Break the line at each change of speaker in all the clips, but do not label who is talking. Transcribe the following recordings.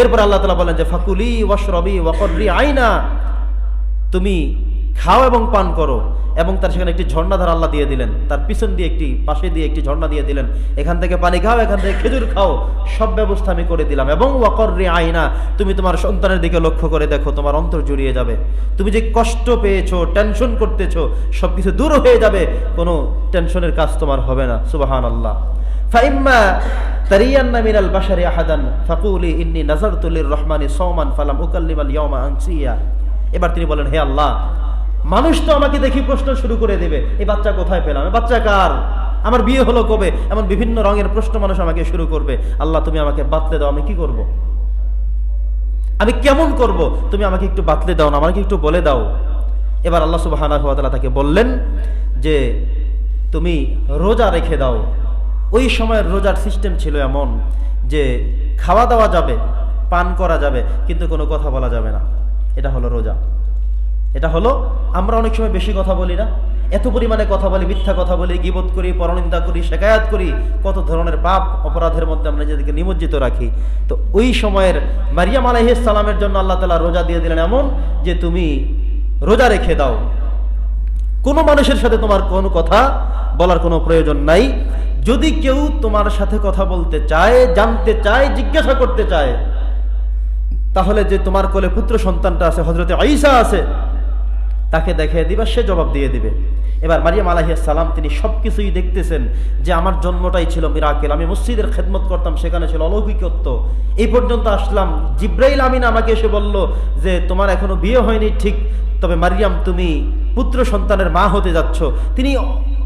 এরপর আল্লাহ তালা বলেন যে ফাকুলি ওয়াশরবি ওয়াকরি আইনা। তুমি খাও এবং পান করো। এবং তার সেখানে একটি ঝর্ণাধার আল্লাহ দিয়ে দিলেন। তার পিছন দিয়ে একটি, পাশে দিয়ে একটি ঝর্ণা দিয়ে দিলেন। এখান থেকে পানি খাও, এখান থেকে খেজুর খাও। সব ব্যবস্থা আমি করে দিলাম। এবং ওয়াকর রে আইনা, তুমি তোমার সন্তানের দিকে লক্ষ্য করে দেখো, তোমার অন্তর জুড়িয়ে যাবে। তুমি যে কষ্ট পেয়েছ টেনশন করতেছো সব কিছু দূর হয়ে যাবে, কোনো টেনশনের কাজ তোমার হবে না। সুবাহান আল্লাহ ফাইম্মা তারিয়ান্না মিনাল বাশারি আহাদান, ফাকুলি ইন্নি নাজারতুলির রহমানি সওমান, ফালাম উকাল্লিমাল ইয়াউমা আনসিয়া। এবার তিনি বলেন, হে আল্লাহ মানুষ তো আমাকে দেখি প্রশ্ন শুরু করে দেবে, এই বাচ্চা কোথায় পেলাম? বাচ্চা কার? আমার বিয়ে হলো কবে? এমন বিভিন্ন রঙের প্রশ্ন মানুষ আমাকে শুরু করবে, আল্লাহ, তুমি আমাকে বাতলে দাও, আমি কি করব। আমি কেমন করব? তুমি আমাকে একটু বাতলে দাও না, আমাকে একটু বলে দাও। এবার আল্লাহ সুবাহ তাকে বললেন যে, তুমি রোজা রেখে দাও। ওই সময়ের রোজার সিস্টেম ছিল এমন যে, খাওয়া দাওয়া যাবে, পান করা যাবে, কিন্তু কোনো কথা বলা যাবে না। এটা হলো রোজা। এটা হলো, আমরা অনেক সময় বেশি কথা বলি না। এত পরিমাণে কথা বলি, মিথ্যা কথা বলি, গিবত করি, পরনিন্দা করি, শেখায়াত করি, কত ধরনের পাপ, অপরাধের মধ্যে আমরা নিজেদেরকে নিমজ্জিত রাখি। তো ওই সময়ের মারিয়াম সালামের জন্য আল্লাহ তালা রোজা দিয়ে দিলেন এমন যে, তুমি রোজা রেখে দাও। কোনো মানুষের সাথে তোমার কোনো কথা বলার কোনো প্রয়োজন নাই। যদি কেউ তোমার সাথে কথা বলতে চায়, জানতে চায়, জিজ্ঞাসা করতে চায়, তাহলে যে তোমার কোলে পুত্র সন্তানটা আছে হজরতে আইসা আছে তাকে দেখে দিবা, সে জবাব দিয়ে দিবে। এবার মারিয়াম সালাম, তিনি সব কিছুই দেখতেছেন যে আমার জন্মটাই ছিল মিরাকেল। আমি মসজিদের খেদমত করতাম, সেখানে ছিল অলৌকিকত্ব। এই পর্যন্ত আসলাম। জিব্রাইল আমিন আমাকে এসে বলল যে, তোমার এখনও বিয়ে হয়নি, ঠিক। তবে মারিয়াম, তুমি পুত্র সন্তানের মা হতে যাচ্ছ। তিনি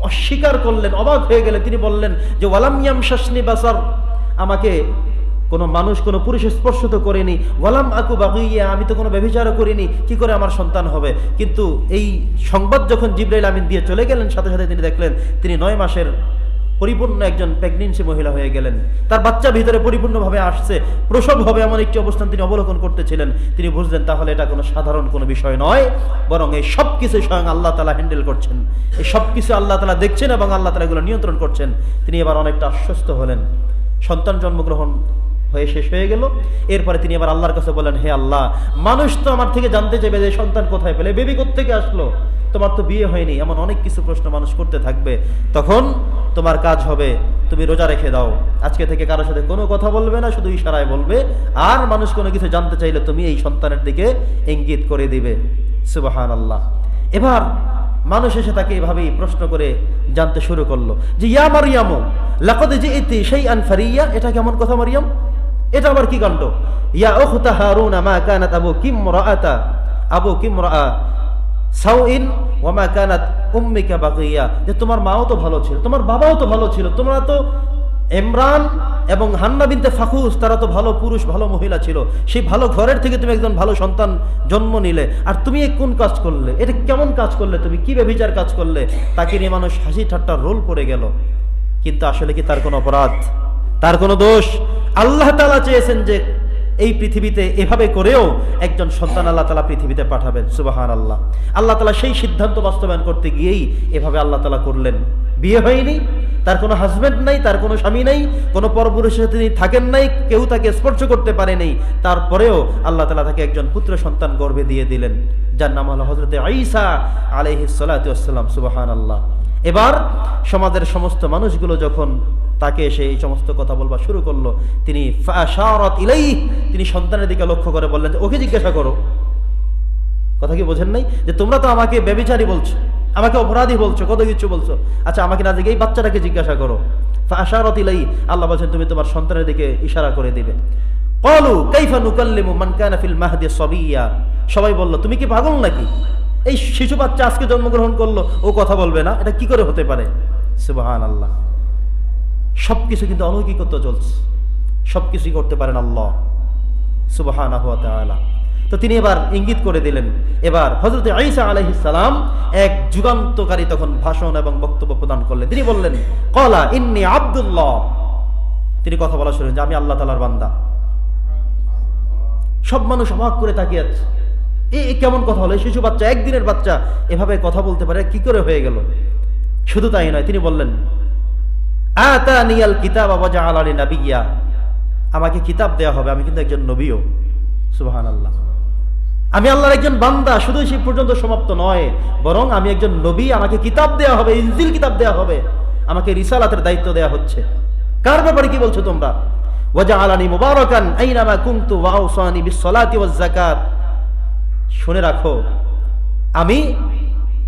অস্বীকার করলেন, অবাক হয়ে গেলে তিনি বললেন যে ওয়ালামিয়াম শাসনি বাসার, আমাকে কোনো মানুষ, কোনো পুরুষ স্পর্শ তো করেনি। ওয়ালাম আকু বাগুইয়া আমি তো কোনো ব্যভিচারও করিনি, কি করে আমার সন্তান হবে? কিন্তু এই সংবাদ যখন জিব্রাইল আমিন দিয়ে চলে গেলেন, সাথে সাথে তিনি দেখলেন, তিনি নয় মাসের পরিপূর্ণ একজন প্রেগনেন্সি মহিলা হয়ে গেলেন। তার বাচ্চা ভিতরে পরিপূর্ণভাবে আসছে। প্রসব হবে এমন একটি অবস্থান তিনি অবলোকন করতেছিলেন। তিনি বুঝলেন, তাহলে এটা কোনো সাধারণ কোনো বিষয় নয়, বরং এই সব কিছু স্বয়ং আল্লাহ তালা হ্যান্ডেল করছেন। এই সব কিছু আল্লাহ তালা দেখছেন এবং আল্লাহ তালা এগুলো নিয়ন্ত্রণ করছেন। তিনি এবার অনেকটা আশ্বস্ত হলেন। সন্তান জন্মগ্রহণ হয়ে শেষ হয়ে গেল। এরপরে তিনি আবার আল্লাহর কাছে বলেন হে আল্লাহ, মানুষ তো আমার থেকে জানতে চাইবে যে সন্তান কোথায় পেলে, বেবি থেকে আসলো? তোমার তো বিয়ে হয়নি, এমন অনেক কিছু প্রশ্ন মানুষ করতে থাকবে। তখন তোমার কাজ হবে, তুমি রোজা রেখে দাও। আজকে থেকে কারোর সাথে কোনো কথা বলবে না, শুধু ইশারায় বলবে। আর মানুষ কোনো কিছু জানতে চাইলে তুমি এই সন্তানের দিকে ইঙ্গিত করে দিবে। সুবাহান আল্লাহ এবার মানুষ এসে তাকে এভাবেই প্রশ্ন করে জানতে শুরু করল যে, ইয়া মারিয়ামো, লাকদে যে এতে সেই আনফারিয়া এটা কেমন কথা, মারিয়াম? এটা আবার কি কাণ্ড? ইয়া ওখতা হারুন আমা কানাত আবু কিম রাআতা আবু কিম রাআ সাউইন ওয়ামা কানাত উম্মিকা বাকিয়া যে তোমার মাও তো ভালো ছিল, তোমার বাবাও তো ভালো ছিল, তোমরা তো ইমরান এবং হান্না বিনতে ফাকুস তারা তো ভালো পুরুষ, ভালো মহিলা ছিল। সেই ভালো ঘরের থেকে তুমি একজন ভালো সন্তান জন্ম নিলে। আর তুমি কোন কাজ করলে? এটা কেমন কাজ করলে তুমি? কি ব্যভিচার কাজ করলে? তাকে নিয়ে মানুষ হাসি ঠাট্টার রোল পড়ে গেল। কিন্তু আসলে কি তার কোনো অপরাধ? তার কোনো দোষ? আল্লাহ তালা চেয়েছেন যে এই পৃথিবীতে এভাবে করেও একজন সন্তান আল্লাহ তালা পৃথিবীতে পাঠাবেন সুবাহান আল্লাহ আল্লাহ তালা সেই সিদ্ধান্ত বাস্তবায়ন করতে গিয়েই এভাবে আল্লাহ তালা করলেন। বিয়ে হয়নি, তার কোনো হাজব্যান্ড নাই, তার কোনো স্বামী নাই, কোনো পরপুরুষের সাথে তিনি থাকেন নাই, কেউ তাকে স্পর্শ করতে পারেনি তারপরেও আল্লাহ তালা তাকে একজন পুত্র সন্তান গর্ভে দিয়ে দিলেন, যার নাম হলো হজরতে আইসা আলহিসাল্লাম সুবাহান আল্লাহ এবার সমাজের সমস্ত মানুষগুলো যখন তাকে এসে এই সমস্ত কথা বলবা শুরু করল, তিনি ইলাই তিনি সন্তানের দিকে লক্ষ্য করে বললেন যে, ওকে জিজ্ঞাসা করো। কথা কি বোঝেন নাই? যে, তোমরা তো আমাকে ব্যবিচারী বলছো, আমাকে অপরাধী বলছো, কত কিছু বলছো। আচ্ছা আমাকে না এই বাচ্চাটাকে জিজ্ঞাসা করো। ফাশারাত ইলাই আল্লাহ বলছেন, তুমি তোমার সন্তানের দিকে ইশারা করে দিবে। কলু কাইফা নুকাল্লিমু মান কানা ফিল মাহদি সাবিয়া। সবাই বলল, তুমি কি পাগল নাকি? এই শিশু বাচ্চা আজকে জন্মগ্রহণ করল, ও কথা বলবে না, এটা কি করে হতে পারে? সুবহান আল্লাহ সব কিছু কিন্তু অলৌকিকত্ব চলছে। সব কিছুই করতে পারেন আল্লাহ সুবাহানা তাআলা। তো তিনি এবার ইঙ্গিত করে দিলেন, এবার হজরত আইসা আলাইহিস সালাম এক যুগান্তকারী তখন ভাষণ এবং বক্তব্য প্রদান করলেন। তিনি বললেন কলা ইন্নি আব্দুল্লাহ। তিনি কথা বলা শুরু যে, আমি আল্লাহ তালার বান্দা। সব মানুষ অবাক করে তাকিয়ে আছে। এ এ কেমন কথা হলো? শিশু বাচ্চা, একদিনের বাচ্চা, এভাবে কথা বলতে পারে, কি করে হয়ে গেল? শুধু তাই নয়, তিনি বললেন আতানিয়াল কিতাব ওয়া জাআলানি নাবিয়্যা। আমাকে কিতাব দেওয়া হবে, আমি কিন্তু একজন নবীও। সুবাহান আল্লাহ আমি আল্লাহর একজন বান্দা, শুধু সেই পর্যন্ত সমাপ্ত নয়, বরং আমি একজন নবী, আমাকে কিতাব দেওয়া হবে, ইনজিল কিতাব দেওয়া হবে, আমাকে রিসালাতের দায়িত্ব দেওয়া হচ্ছে। কার ব্যাপারে কি বলছো তোমরা? ওয়াজা আলানি মুবারকান আইনামা কুনতু ওয়াউসানি বিসসালাতি ওয়াজ যাকাত শুনে রাখো, আমি,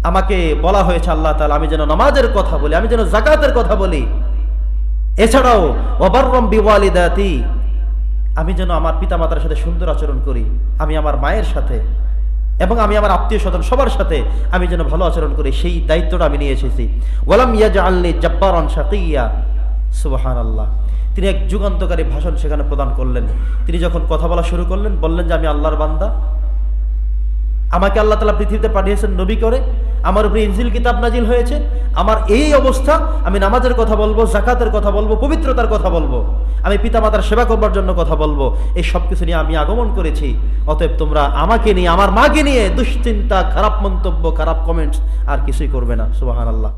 আমাকে বলা হয়েছে আল্লাহ তাআলা, আমি যেন নামাজের কথা বলি, আমি যেন জাকাতের কথা বলি। এছাড়াও ওবাররম বিওয়ালিদাতি, আমি যেন আমার পিতামাতার সাথে সুন্দর আচরণ করি, আমি আমার মায়ের সাথে এবং আমি আমার আত্মীয় স্বজন সবার সাথে আমি যেন ভালো আচরণ করি, সেই দায়িত্বটা আমি নিয়ে এসেছি। ওয়ালাম ইয়াজ আল্লি জব্বারন শাকিয়া সুবাহান আল্লাহ তিনি এক যুগান্তকারী ভাষণ সেখানে প্রদান করলেন। তিনি যখন কথা বলা শুরু করলেন, বললেন যে, আমি আল্লাহর বান্দা। আমাকে আল্লাহ তালা পৃথিবীতে পাঠিয়েছেন নবী করে, আমার উপরে ইনজিল, কিতাব নাজিল হয়েছে, আমার এই অবস্থা, আমি নামাজের কথা বলব জাকাতের কথা বলব, পবিত্রতার কথা বলব, আমি পিতামাতার সেবা করবার জন্য কথা বলব, এই সব কিছু নিয়ে আমি আগমন করেছি, অতএব তোমরা আমাকে নিয়ে, আমার মাকে নিয়ে দুশ্চিন্তা, খারাপ মন্তব্য, খারাপ কমেন্টস আর কিছুই করবে না সুবাহান আল্লাহ